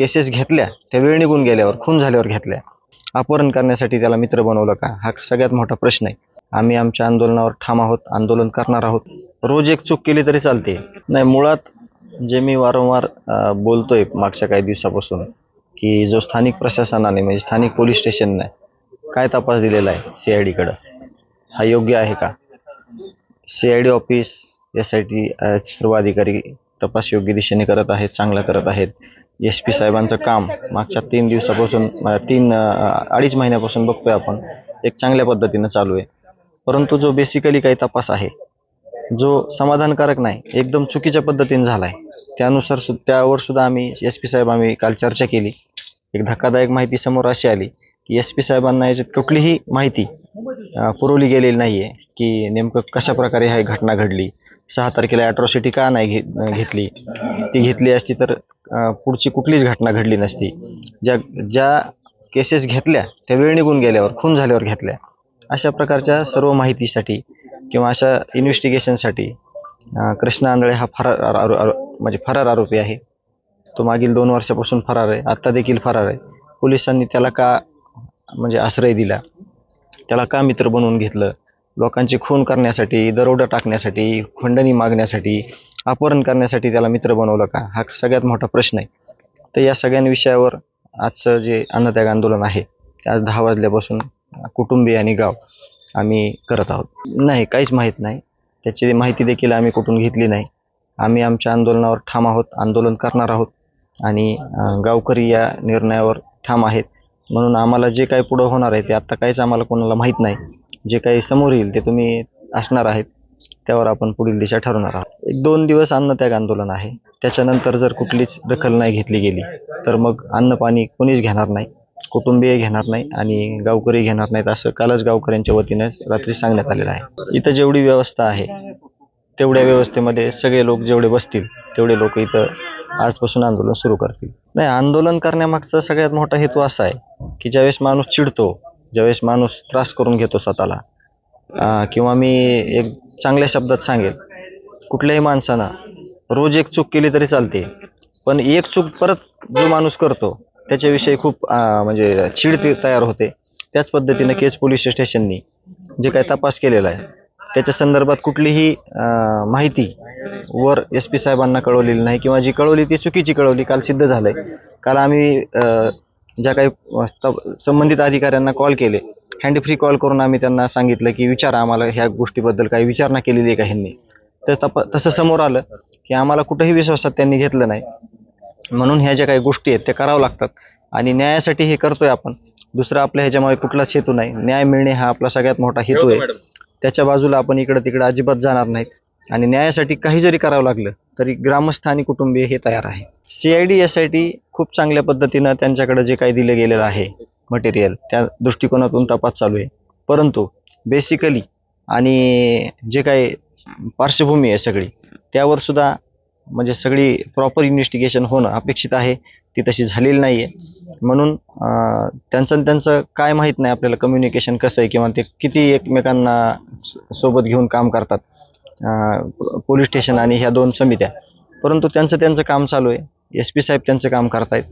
Cases घेतल्या त्या वेळ निघून गेल्यावर खून झाल्यावर घेतल्या. अपहरण करण्यासाठी त्याला मित्र बनवलं का? हा सगळ्यात मोठा प्रश्न आहे. आम्ही आमच्या आंदोलनावर ठाम आहोत आंदोलन करणार आहोत. रोज एक चूक केली तरी चालते. नाही मुळात जे मी वारंवार बोलतोय मागच्या काही दिवसापासून की जो स्थानिक प्रशासनाने म्हणजे स्थानिक पोलीस स्टेशनने काय तपास दिलेला आहे सी आय डीकडं? हा योग्य आहे का? C I D office S I T सर्व अधिकारी तपास योग्य दिशेने करत आहेत चांगला करत आहेत. एस पी साहेबांचं काम मागच्या तीन दिवसापासून तीन अडीच महिन्यापासून बघतोय आपण. एक चांगल्या पद्धतीनं चालू आहे. परंतु जो बेसिकली काही तपास आहे जो समाधानकारक नाही एकदम चुकीच्या पद्धतीने झाला आहे त्यानुसार सु त्यावर सुद्धा आम्ही एस पी साहेब आम्ही काल चर्चा केली. एक धक्कादायक माहिती समोर अशी आली की एस पी साहेबांना याच्यात कुठलीही माहिती पुरवली गेलेली नाही आहे की नेमकं कशा प्रकारे ही घटना घडली. सहा तारखेला ॲट्रॉसिटी का नाही घे घेतली? ती घेतली असती तर पुढची कुठलीच घटना घडली नसती. ज्या ज्या केसेस घेतल्या त्या वेळ निघून गेल्यावर खून झाल्यावर घेतल्या. अशा प्रकारच्या सर्व माहितीसाठी किंवा अशा इन्व्हेस्टिगेशनसाठी कृष्णा कृष्ण आंधळे हा फरार आरो- म्हणजे फरार आरोपी आहे. तो मागील दोन वर्षापासून फरार आहे. आत्ता देखील फरार आहे. पोलिसांनी त्याला का म्हणजे आश्रय दिला? त्याला का मित्र बनवून घेतलं? लोकांची खून करण्यासाठी दरोडा टाकण्यासाठी खंडणी मागण्यासाठी अपहरण करण्यासाठी त्याला मित्र बनवलं का? हा सगळ्यात मोठा प्रश्न आहे. तर या सगळ्या विषयावर आजचं जे अन्नत्याग आंदोलन आहे ते आज दहा वाजल्यापासून कुटुंबीय आणि गाव आम्ही करत आहोत. नाही काहीच माहीत नाही. त्याची माहिती देखील आम्ही कुठून घेतली नाही. आम्ही आमच्या आंदोलनावर ठाम आहोत आंदोलन करणार आहोत आणि गावकरी या निर्णयावर ठाम आहेत. म्हणून आम्हाला जे काही पुढं होणार आहे ते आत्ता काहीच आम्हाला कोणाला माहीत नाही. जे काही समोर येईल ते तुम्ही असणार आहेत त्यावर आपण पुढील दिशा ठरवणार आहोत. एक दोन दिवस अन्नत्याग आंदोलन आहे. त्याच्यानंतर जर कुठलीच दखल नाही घेतली गेली तर मग अन्न पाणी कोणीच घेणार नाही कुटुंबीय घेणार नाही आणि गावकरी घेणार नाहीत असं कालच गावकऱ्यांच्या वतीने रात्री सांगण्यात आलेलं आहे. इथं जेवढी व्यवस्था आहे तेवढ्या व्यवस्थेमध्ये सगळे लोक जेवढे बसतील तेवढे लोक इथं आजपासून आंदोलन सुरू करतील. नाही आंदोलन करण्यामागचा सगळ्यात मोठा हेतू असा आहे की ज्यावेळेस माणूस चिडतो ज्यावेळेस माणूस त्रास करून घेतो स्वतःला किंवा मी एक चांगल्या शब्दात सांगेल कुठल्याही माणसानं रोज एक चूक केली तरी चालते पण एक चूक परत जो माणूस करतो त्याच्याविषयी खूप म्हणजे चीड ती तयार होते. त्याच पद्धतीनं केज पोलीस स्टेशननी जे काही तपास केलेला आहे त्याच्या संदर्भात कुठलीही माहिती वर एस पी साहेबांना कळवलेली नाही किंवा जी कळवली ती चुकीची कळवली काल सिद्ध झालं आहे काल आम्ही ज्या काही संबंधित अधिकाऱ्यांना कॉल केले हँड फ्री कॉल करून आम्ही त्यांना सांगितलं की विचारा आम्हाला ह्या गोष्टीबद्दल काही विचारणा केलेली आहे का ह्यांनी. तर तप तसं समोर आलं की आम्हाला कुठंही विश्वासात त्यांनी घेतलं नाही. म्हणून ह्या ज्या काही गोष्टी आहेत त्या करावं लागतात. आणि न्यायासाठी हे करतोय आपण. दुसरा आपल्या ह्याच्यामध्ये कुठलाच हेतू नाही. न्याय मिळणे हा आपला सगळ्यात मोठा हेतू आहे. त्याच्या बाजूला आपण इकडं तिकडं अजिबात जाणार नाहीत. आणि न्यायासाठी काही जरी करावं लागलं तरी ग्रामस्थ आणि कुटुंबीय हे तयार आहे. C I D S I T खूप चांगल्या पद्धतीनं त्यांच्याकडे जे काही दिलं गेलेलं आहे मटेरियल त्या दृष्टिकोनातून तपास चालू आहे. परंतु बेसिकली आणि जे काही पार्श्वभूमी आहे सगळी त्यावर सुद्धा म्हणजे सगळी प्रॉपर इन्व्हेस्टिगेशन होणं अपेक्षित आहे. ती तशी झालेली नाही आहे म्हणून त्यांचं त्यांचं काय माहीत नाही आपल्याला कम्युनिकेशन कसं आहे किंवा ते किती एकमेकांना सोबत घेऊन काम करतात. पोलीस स्टेशन आणि ह्या दोन समित्या. परंतु त्यांचं त्यांचं काम चालू आहे. एस पी साहेब त्यांचं काम करतायत.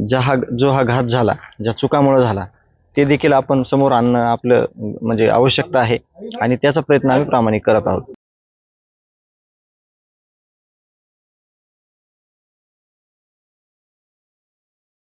ज्या हा जो हा घात झाला ज्या चुकामुळं झाला ते देखील आपण समोर आणणं आपलं म्हणजे आवश्यकता आहे. आणि त्याचा प्रयत्न आम्ही प्रामाणिक करत आहोत.